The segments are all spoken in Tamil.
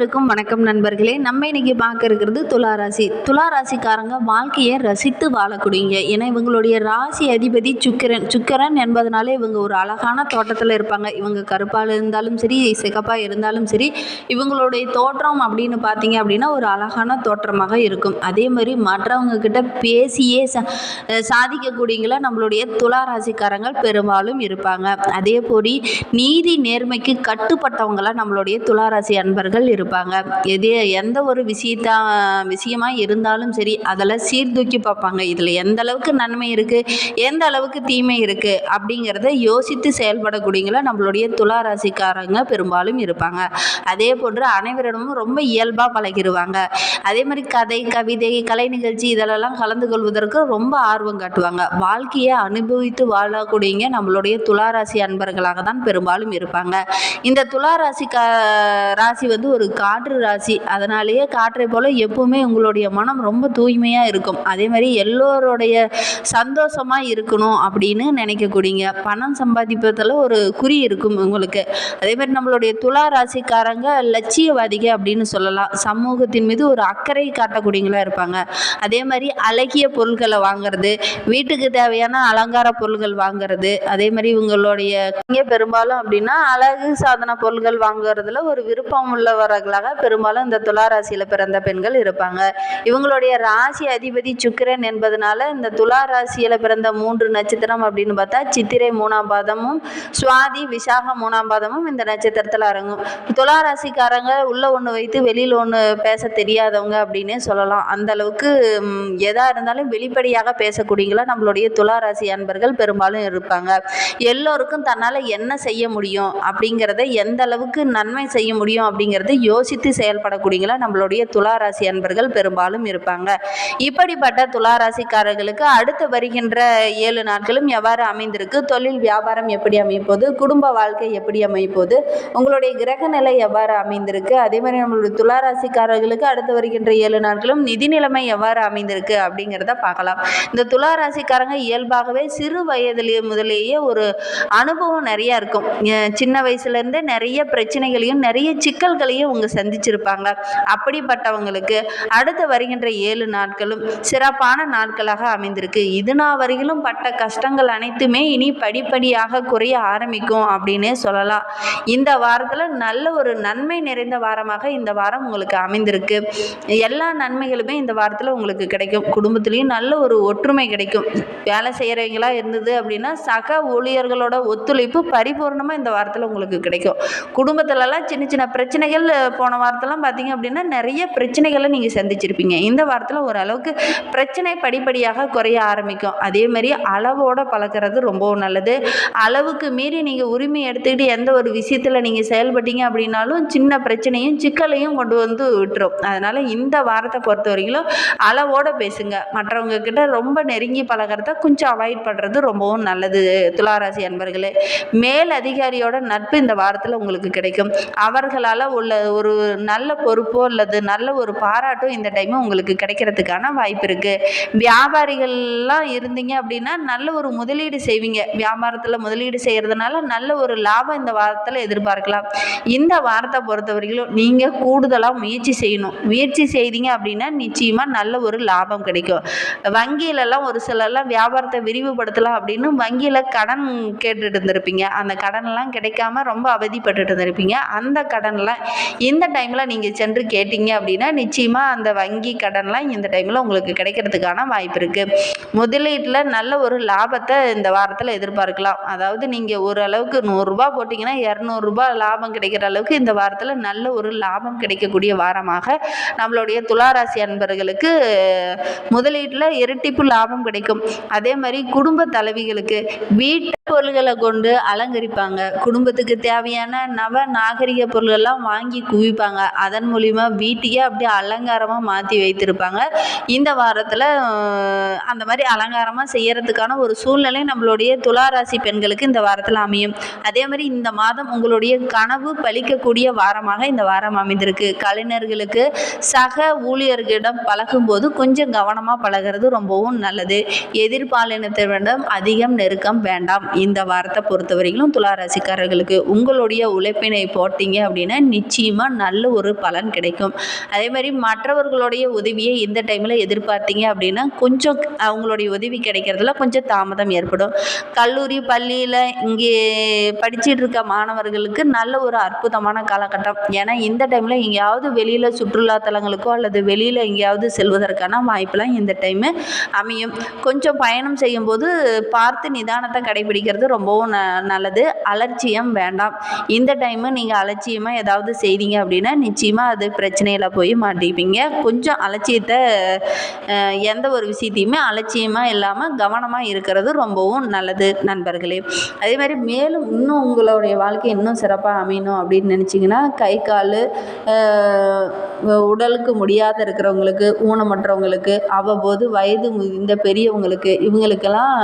இருக்கும் வணக்கம் நண்பர்களே. நம்ம இன்னைக்கு பார்க்க இருக்கிறது துளாராசி. துளாராசிக்காரங்க வாழ்க்கையை ரசித்து வாழக்கூடியங்க ஏன்னா இவங்களுடைய ராசி அதிபதி சுக்கிரன். சுக்கிரன் என்பதனாலே இவங்க ஒரு அழகான தோட்டத்தில் இருப்பாங்க. இவங்க கருப்பால் இருந்தாலும் சரி சிகப்பாக இருந்தாலும் சரி இவங்களுடைய தோற்றம் அப்படின்னு பார்த்தீங்க அப்படின்னா ஒரு அழகான தோற்றமாக இருக்கும். அதே மாதிரி மற்றவங்க கிட்ட பேசியே சா சாதிக்கக்கூடியங்கள நம்மளுடைய துளாராசிக்காரங்கள் பெரும்பாலும் இருப்பாங்க. அதே போல் நீதி நேர்மைக்கு கட்டுப்பட்டவங்களாக நம்மளுடைய துளாராசி அன்பர்கள் இருப்பாங்க. எது எந்த ஒரு விஷயத்தா விஷயமா இருந்தாலும் சரி அதெல்லாம் சீர்தூக்கி பார்ப்பாங்க. இதில் எந்த அளவுக்கு நன்மை இருக்குது எந்த அளவுக்கு தீமை இருக்குது அப்படிங்கிறத யோசித்து செயல்படக்கூடியங்களா நம்மளுடைய துளாராசிக்காரங்க பெரும்பாலும் இருப்பாங்க. அதே போன்று அனைவரிடமும் ரொம்ப இயல்பாக பழகிடுவாங்க அதே மாதிரி கதை கவிதை கலை நிகழ்ச்சி இதிலெல்லாம் கலந்து கொள்வதற்கு ரொம்ப ஆர்வம் காட்டுவாங்க. வாழ்க்கையை அனுபவித்து வாழக்கூடியங்க நம்மளுடைய துளாராசி அன்பர்களாக தான் பெரும்பாலும் இருப்பாங்க. இந்த துளாராசி கா ராசி வந்து ஒரு காற்று ராசி. அதனாலேயே காற்றை போல் எப்பவுமே உங்களுடைய மனம் ரொம்ப தூய்மையாக இருக்கும். அதே மாதிரி எல்லோருடைய சந்தோஷமாக இருக்கணும் அப்படின்னு நினைக்கக்கூடியங்க பணம் சம்பாதிப்பதில் ஒரு குறி இருக்கும் உங்களுக்கு. அதே மாதிரி நம்மளுடைய துலா ராசிக்காரங்க லட்சியவாதிக அப்படின்னு சொல்லலாம். சமூகத்தின் மீது ஒரு அக்கறை காட்டக்கூடியங்களா இருப்பாங்க. அதே மாதிரி அழகிய பொருட்களை வாங்குறது வீட்டுக்கு தேவையான அலங்கார பொருட்கள் வாங்குறது அதே மாதிரி இவங்களுடைய பெரும்பாலும் அப்படின்னா அழகு சாதன பொருட்கள் வாங்குறதுல ஒரு விருப்பம் உள்ளவர்களாக பெரும்பாலும் இந்த துலாராசியில் பிறந்த பெண்கள் இருப்பாங்க. இவங்களுடைய ராசி அதிபதி சுக்கிரன் என்பதனால இந்த துலாராசியில் பிறந்த மூன்று நட்சத்திரம் அப்படின்னு பார்த்தா சித்திரை மூணாம் பாதமும் சுவாதி விசாக மூணாம் பாதமும் இந்த நட்சத்திரத்தில் அரங்கும். துலா ராசிக்காரங்க உள்ள ஒன்று வைத்து வெளியில் ஒன்று பேச தெரியாதவங்க அப்படின்னே சொல்லலாம். அந்த அளவுக்கு எதா இருந்தாலும் வெளிப்படையாக பேசக்கூடியங்களா நம்மளுடைய துலா ராசி அன்பர்கள் பெரும்பாலும் இருப்பாங்க. எல்லோருக்கும் தன்னால் என்ன செய்ய முடியும் அப்படிங்கிறத எந்த அளவுக்கு நன்மை செய்ய முடியும் அப்படிங்கிறது யோசித்து செயல்படக்கூடியங்களா? நம்மளுடைய துளாராசி அன்பர்கள் பெரும்பாலும் இருப்பாங்க. இப்படிப்பட்ட துளாராசிக்காரர்களுக்கு அடுத்து வருகின்ற ஏழு நாட்களும் எவ்வாறு அமைந்திருக்கு? தொழில் வியாபாரம் எப்படி அமைப்போது குடும்ப வாழ்க்கை எப்படி அமைப்போது உங்களுடைய கிரக நிலை எவ்வாறு அமைந்திருக்கு? அதே மாதிரி நம்மளுடைய துளாராசிக்காரர்களுக்கு அடுத்து வருகின்ற ஏழு நாட்களும் நிதி நிலைமை எவ்வாறு அமைந்திருக்கு அப்படிங்கிறத பார்க்கலாம். இந்த துளாராசிக்காரங்க இயல்பாகவே சிறு வயதிலேயே முதலேயே ஒரு அனுபவம் நிறையா இருக்கும். சின்ன வயசுலேருந்தே நிறைய பிரச்சனைகளையும் நிறைய சிக்கல்களையும் அவங்க சந்திச்சிருப்பாங்க. அப்படிப்பட்டவங்களுக்கு அடுத்து வருகின்ற ஏழு நாட்களும் சிறப்பான நாட்களாக அமைந்திருக்கு. இது நாள் வரையிலும் பட்ட கஷ்டங்கள் அனைத்துமே இனி படிப்படியாக குறைய ஆரம்பிக்கும் அப்படின்னே சொல்லலாம். இந்த வாரத்தில் நல்ல ஒரு நன்மை நிறைந்த வாரமாக இந்த வாரம் உங்களுக்கு அமைந்திருக்கு. எல்லா நன்மைகளுமே இந்த வாரத்தில் உங்களுக்கு கிடைக்கும். குடும்பத்துலேயும் நல்ல ஒரு ஒற்றுமை கிடைக்கும். வேலை செய்கிறவங்களா இருந்தது அப்படின்னா சக ஊழியர்களோட ஒத்துழைப்பு பரிபூர்ணமாக இந்த வாரத்தில் உங்களுக்கு கிடைக்கும். குடும்பத்துலலாம் சின்ன சின்ன பிரச்சனைகள் போன வாரத்தெல்லாம் பார்த்தீங்க அப்படின்னா நிறைய பிரச்சனைகளை நீங்கள் சந்திச்சிருப்பீங்க. இந்த வாரத்தில் ஓரளவுக்கு பிரச்சனை படிப்படியாக குறைய ஆரம்பிக்கும். அதே மாதிரி அளவோட பழக்கிறது ரொம்பவும் நல்லது. அளவுக்கு மீறி நீங்கள் உரிமை எடுத்துக்கிட்டு எந்த ஒரு விஷயத்தில் நீங்கள் செயல்பட்டீங்க அப்படின்னாலும் சின்ன பிரச்சனையும் சிக்கலையும் கொண்டு வந்து விட்டுரும். அதனால் இந்த வாரத்தை பொறுத்த வரைக்கும் அளவோட பேசுங்க. மற்றவங்க கிட்ட ரொம்ப நெருங்கி பழகிறத கொஞ்சம் அவாய்ட் பண்ணுறது ரொம்பவும் நல்லது. துளாராசி அன்பர்களே மேல் அதிகாரியோட நட்பு இந்த வாரத்தில் உங்களுக்கு கிடைக்கும். அவர்களால் உள்ள ஒரு நல்ல பொறுப்போ அல்லது நல்ல ஒரு பாராட்டோ இந்த டைமு உங்களுக்கு கிடைக்கிறதுக்கான வாய்ப்பு இருக்குது வியாபாரிகள்லாம் இருந்தீங்க அப்படின்னா நல்ல ஒரு முதலீடு செய்வீங்க. வியாபாரத்தில் முதலீடு செய்கிறதுனால நல்ல ஒரு லாபம் இந்த வாரத்தில் எதிர்பார்க்கலாம். இந்த வாரத்தை பொறுத்தவரையிலும் நீங்கள் கூடுதலாக முயற்சி செய்யணும். முயற்சி செய்தீங்க அப்படின்னா நிச்சயமாக நல்ல ஒரு லாபம் கிடைக்கும். வங்கியிலலாம் ஒரு சிலர்லாம் வியாபாரத்தை விரிவுபடுத்தலாம் அப்படின்னு வங்கியில் கடன் கேட்டுட்டு இருந்திருப்பீங்க. அந்த கடன்லாம் கிடைக்காம ரொம்ப அவதிப்பட்டுட்டு இருந்திருப்பீங்க. அந்த கடன்லாம் இந்த டைமில் நீங்கள் சென்று கேட்டீங்க அப்படின்னா நிச்சயமாக அந்த வங்கி கடன்லாம் இந்த டைமில் உங்களுக்கு கிடைக்கிறதுக்கான வாய்ப்பு இருக்குது முதலீட்டில் நல்ல ஒரு லாபத்தை இந்த வாரத்தில் எதிர்பார்க்கலாம். அதாவது நீங்கள் ஓரளவுக்கு நூறுரூபா போட்டிங்கன்னா இரநூறுபா லாபம் கிடைக்கிற அளவுக்கு இந்த வாரத்தில் நல்ல ஒரு லாபம் கிடைக்கக்கூடிய வாரமாக நம்மளுடைய துளாராசி அன்பர்களுக்கு முதலீட்டில் இரட்டிப்பு லாபம் கிடைக்கும். அதே மாதிரி குடும்ப தலைவிகளுக்கு வீட்டு பொருள்களை கொண்டு அலங்கரிப்பாங்க. குடும்பத்துக்கு தேவையான நவ நாகரிக பொருள்கள்லாம் வாங்கி குவிப்பாங்க. அதன் மூலிமா வீட்டையே அப்படியே அலங்காரமாக மாற்றி வைத்திருப்பாங்க. இந்த வாரத்தில் அந்த மாதிரி அலங்காரமாக செய்யறதுக்கான ஒரு சூழ்நிலை நம்மளுடைய துளாராசி பெண்களுக்கு இந்த வாரத்தில் அமையும். அதே மாதிரி இந்த மாதம் உங்களுடைய கனவு பலிக்கக்கூடிய வாரமாக இந்த வாரம் அமைந்திருக்கு. கலைஞர்களுக்கு சக ஊழியர்களிடம் பழகும்போது கொஞ்சம் கவனமாக பழகிறது ரொம்பவும் நல்லது. எதிர்பாலினத்திடம் அதிகம் நெருக்கம் வேண்டாம். இந்த வாரத்தை பொறுத்தவரையிலும் துளாராசிக்காரர்களுக்கு உங்களுடைய உழைப்பினை போட்டீங்க அப்படின்னா நிச்சயமாக நல்ல ஒரு பலன் கிடைக்கும். அதே மாதிரி மற்றவர்களுடைய உதவியை இந்த டைமில் எதிர்பார்த்தீங்க அப்படின்னா கொஞ்சம் அவங்களுடைய உதவி கிடைக்கிறதுல கொஞ்சம் தாமதம் ஏற்படும். கல்லூரி பள்ளியில் இங்கே படிச்சிட்டு இருக்க மாணவர்களுக்கு நல்ல ஒரு அற்புதமான காலகட்டம். ஏன்னா இந்த டைமில் எங்கேயாவது வெளியில் சுற்றுலா தலங்களுக்கோ அல்லது வெளியில் எங்கேயாவது செல்வதற்கான வாய்ப்பெல்லாம் இந்த டைமு அமையும். கொஞ்சம் பயணம் செய்யும்போது பார்த்து நிதானத்தை கடைபிடிக்கிறது ரொம்பவும் ந நல்லது. அலட்சியம் வேண்டாம். இந்த டைமு நீங்கள் அலட்சியமாக ஏதாவது செய்தீங்க அப்படின்னா நிச்சயமாக அது பிரச்சனையில் போய் மாட்டிப்பீங்க. கொஞ்சம் அலட்சியத்தை எந்த ஒரு விஷயத்தையுமே அலட்சியமாக இல்லாமல் கவனமாக இருக்கிறது ரொம்பவும் நல்லது நண்பர்களே. அதே மாதிரி மேலும் இன்னும் உங்களுடைய வாழ்க்கை இன்னும் சிறப்பாக அமையணும் அப்படின்னு நினச்சிங்கன்னா கை கால் உடலுக்கு முடியாத இருக்கிறவங்களுக்கு ஊனமற்றவங்களுக்கு அவ்வப்போது வயது முதிர்ந்த பெரியவங்களுக்கு இவங்களுக்கெல்லாம்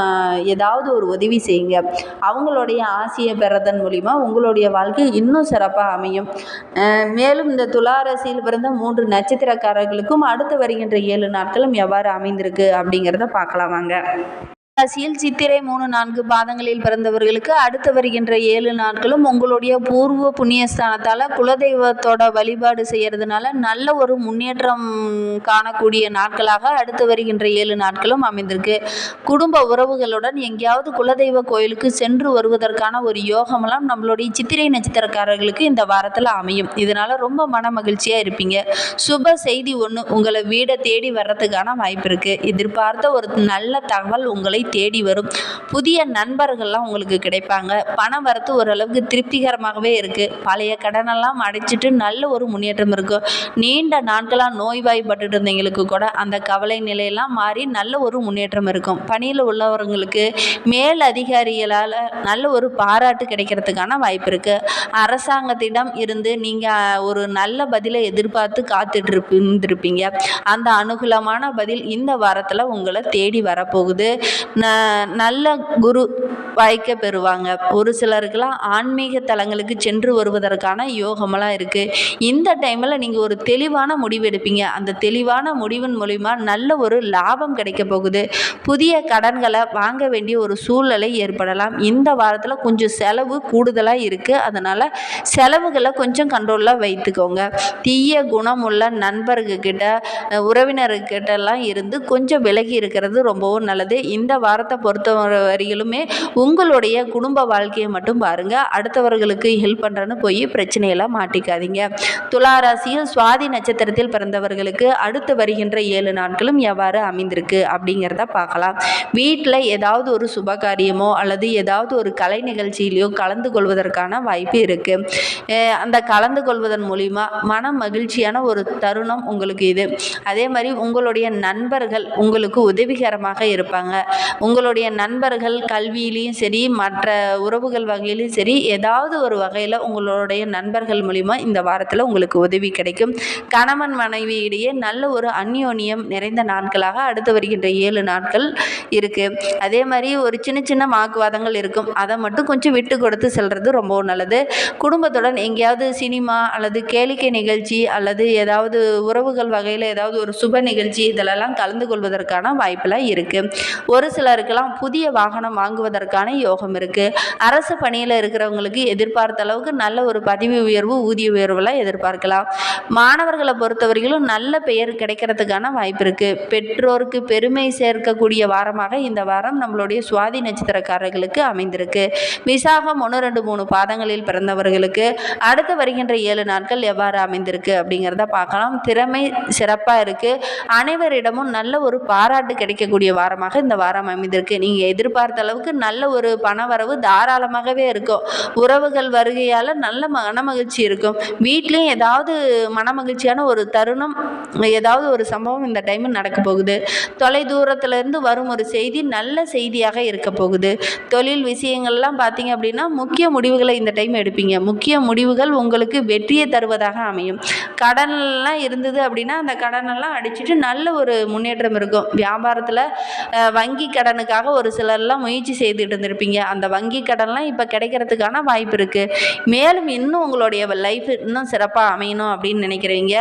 ஏதாவது ஒரு உதவி செய்யுங்க. அவங்களுடைய ஆசையை பெறதன் மூலிமா உங்களுடைய வாழ்க்கை இன்னும் சிறப்பாக அமையும். மேலும் இந்த துளாராசியில் பிறந்த மூன்று நட்சத்திரக்காரர்களுக்கும் அடுத்து வருகின்ற ஏழு நாட்களும் எவ்வாறு அமைந்திருக்கு அப்படிங்கிறத பார்க்கலாம் வாங்க. ராசியில் சித்திரை மூணு நான்கு பாதங்களில் பிறந்தவர்களுக்கு அடுத்து வருகின்ற ஏழு நாட்களும் உங்களுடைய பூர்வ புண்ணியஸ்தானத்தால் குலதெய்வத்தோட வழிபாடு செய்கிறதுனால நல்ல ஒரு முன்னேற்றம் காணக்கூடிய நாட்களாக அடுத்து வருகின்ற ஏழு நாட்களும் அமைந்திருக்கு. குடும்ப உறவுகளுடன் எங்கேயாவது குலதெய்வ கோயிலுக்கு சென்று வருவதற்கான ஒரு யோகமெல்லாம் நம்மளுடைய சித்திரை நட்சத்திரக்காரர்களுக்கு இந்த வாரத்தில் அமையும். இதனால் ரொம்ப மன மகிழ்ச்சியாக இருப்பீங்க. சுப செய்தி ஒன்று உங்களை வீடை தேடி வர்றதுக்கான வாய்ப்பு இருக்குது எதிர்பார்த்த ஒரு நல்ல தகவல் உங்களை தேடி வரும். புதிய நண்பர்கள்லாம் உங்களுக்கு கிடைப்பாங்க. பண வரத்து ஓரளவுக்கு திருப்திகரமாகவே இருக்குது பழைய கடனெல்லாம் அடைச்சிட்டு நல்ல ஒரு முன்னேற்றம் இருக்கும் நீண்ட நாட்களாக நோய்வாய்ப்பட்டு இருந்தவங்களுக்கு கூட அந்த கவலை நிலையெல்லாம் மாறி நல்ல ஒரு முன்னேற்றம் இருக்கும். பணியில் உள்ளவர்களுக்கு மேல் அதிகாரிகளால் நல்ல ஒரு பாராட்டு கிடைக்கிறதுக்கான வாய்ப்பு இருக்குது அரசாங்கத்திடம் இருந்து நீங்கள் ஒரு நல்ல பதிலை எதிர்பார்த்து காத்துட்டு இருந்திருப்பீங்க அந்த அனுகூலமான பதில் இந்த வாரத்தில் உங்களை தேடி வரப்போகுது. ந நல்ல குரு வாய்க்க பெறுவாங்க ஒரு சிலருக்கெல்லாம் ஆன்மீக தலங்களுக்கு சென்று வருவதற்கான யோகமெல்லாம் இருக்குது இந்த டைமில் நீங்கள் ஒரு தெளிவான முடிவு எடுப்பீங்க. அந்த தெளிவான முடிவின் மூலிமா நல்ல ஒரு லாபம் கிடைக்க போகுது. புதிய கடன்களை வாங்க வேண்டிய ஒரு சூழ்நிலை ஏற்படலாம். இந்த வாரத்தில் கொஞ்சம் செலவு கூடுதலாக இருக்குது அதனால் செலவுகளை கொஞ்சம் கண்ட்ரோலில் வைத்துக்கோங்க. தீய குணமுள்ள நண்பர்கிட்ட உறவினர்கிட்ட எல்லாம் இருந்து கொஞ்சம் விலகி இருக்கிறது ரொம்பவும் நல்லது. இந்த வாரத்தை பொறுத்த வரையிலுமே உங்களுடைய குடும்ப வாழ்க்கையை மட்டும் பாருங்கள் அடுத்தவர்களுக்கு ஹெல்ப் பண்ணுறேன்னு போய் பிரச்சனையெல்லாம் மாட்டிக்காதீங்க. துளாராசியில் சுவாதி நட்சத்திரத்தில் பிறந்தவர்களுக்கு அடுத்து வருகின்ற ஏழு நாட்களும் எவ்வாறு அமைந்திருக்கு அப்படிங்கிறத பார்க்கலாம். வீட்டில் ஏதாவது ஒரு சுப காரியமோ அல்லது ஏதாவது ஒரு கலை நிகழ்ச்சியிலையோ கலந்து கொள்வதற்கான வாய்ப்பு இருக்குது அந்த கலந்து கொள்வதன் மூலிமா மன மகிழ்ச்சியான ஒரு தருணம் உங்களுக்கு இது. அதே மாதிரி உங்களுடைய நண்பர்கள் உங்களுக்கு உதவிகரமாக இருப்பாங்க. உங்களுடைய நண்பர்கள் கல்வியிலையும் சரி மற்ற உறவுகள் வகையிலையும் சரி ஏதாவது ஒரு வகையில் உங்களுடைய நண்பர்கள் மூலிமா இந்த வாரத்தில் உங்களுக்கு உதவி கிடைக்கும். கணவன் மனைவி இடையே நல்ல ஒரு அந்யோன்யம் நிறைந்த நாட்களாக அடுத்து வருகின்ற ஏழு நாட்கள் இருக்குது அதே மாதிரி ஒரு சின்ன சின்ன வாக்குவாதங்கள் இருக்கும். அதை மட்டும் கொஞ்சம் விட்டு கொடுத்து செல்வது ரொம்ப நல்லது. குடும்பத்துடன் எங்கேயாவது சினிமா அல்லது கேளிக்கை நிகழ்ச்சி அல்லது ஏதாவது உறவுகள் வகையில் ஏதாவது ஒரு சுப நிகழ்ச்சி இதிலெல்லாம் கலந்து கொள்வதற்கான வாய்ப்பெல்லாம் இருக்குது ஒரு சிலருக்கெல்லாம் புதிய வாகனம் வாங்குவதற்கான யோகம் இருக்குது அரசு பணியில் இருக்கிறவங்களுக்கு எதிர்பார்த்த அளவுக்கு நல்ல ஒரு பதவி உயர்வு ஊதிய உயர்வுலாம் எதிர்பார்க்கலாம். மாணவர்களை பொறுத்தவரையிலும் நல்ல பெயர் கிடைக்கிறதுக்கான வாய்ப்பு இருக்குது பெற்றோருக்கு பெருமை சேர்க்கக்கூடிய வாரமாக இந்த வாரம் நம்மளுடைய சுவாதி நட்சத்திரக்காரர்களுக்கு அமைந்திருக்கு. விசாகம் ஒன்று ரெண்டு மூணு பாதங்களில் பிறந்தவர்களுக்கு அடுத்து வருகின்ற ஏழு நாட்கள் எவ்வாறு அமைந்திருக்கு அப்படிங்கிறத பார்க்கலாம். திறமை சிறப்பாக இருக்குது அனைவரிடமும் நல்ல ஒரு பாராட்டு கிடைக்கக்கூடிய வாரமாக இந்த வாரம் அமைந்திருக்கு. நீங்கள் எதிர்பார்த்த அளவுக்கு நல்ல ஒரு பணவரவு தாராளமாகவே இருக்கும். உறவுகள் வருகையால் நல்ல மனமகிழ்ச்சி இருக்கும். வீட்லேயும் ஏதாவது மனமகிழ்ச்சியான ஒரு தருணம் ஏதாவது ஒரு சம்பவம் இந்த டைம் நடக்க போகுது. தொலை தூரத்துலேருந்து வரும் ஒரு செய்தி நல்ல செய்தியாக இருக்க போகுது. தொழில் விஷயங்கள்லாம் பார்த்தீங்க அப்படின்னா முக்கிய முடிவுகளை இந்த டைம் எடுப்பீங்க. முக்கிய முடிவுகள் உங்களுக்கு வெற்றியை தருவதாக அமையும். கடன்லாம் இருந்தது அப்படின்னா அந்த கடனெல்லாம் அடிச்சுட்டு நல்ல ஒரு முன்னேற்றம் இருக்கும். வியாபாரத்தில் வங்கி கடனுக்காக ஒரு சிலர்லாம் முயற்சி செய்துட்டு இருந்திருப்பீங்க. அந்த வங்கி கடன்லாம் இப்போ கிடைக்கிறதுக்கான வாய்ப்பு இருக்குது மேலும் இன்னும் உங்களுடைய லைஃப் இன்னும் சிறப்பாக அமையணும் அப்படின்னு நினைக்கிறவங்க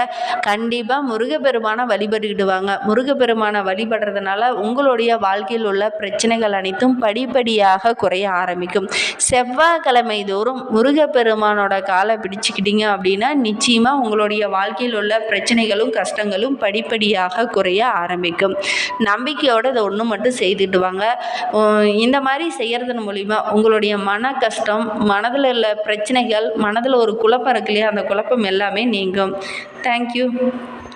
கண்டிப்பாக முருகப்பெருமானை வழிபட்டுக்கிட்டு வாங்க முருகப்பெருமானை வழிபடுறதுனால உங்களுடைய வாழ்க்கையில் உள்ள பிரச்சனைகள் அனைத்தும் படிப்படியாக குறைய ஆரம்பிக்கும். செவ்வாய்க்கிழமை தோறும் முருகப்பெருமானோட காலை பிடிச்சிக்கிட்டீங்க அப்படின்னா நிச்சயமாக உங்களுடைய வாழ்க்கையில் உள்ள பிரச்சனைகளும் கஷ்டங்களும் படிப்படியாக குறைய ஆரம்பிக்கும். நம்பிக்கையோடு இதை ஒன்று மட்டும் செய்துட்டு வாங்க. இந்த மாதிரி செய்கிறதன் மூலிமா உங்களுடைய மன கஷ்டம் மனதில் உள்ள பிரச்சனைகள் மனதில் ஒரு குழப்பம் இருக்கு இல்லையா அந்த குழப்பம் எல்லாமே நீங்கும். தேங்க்யூ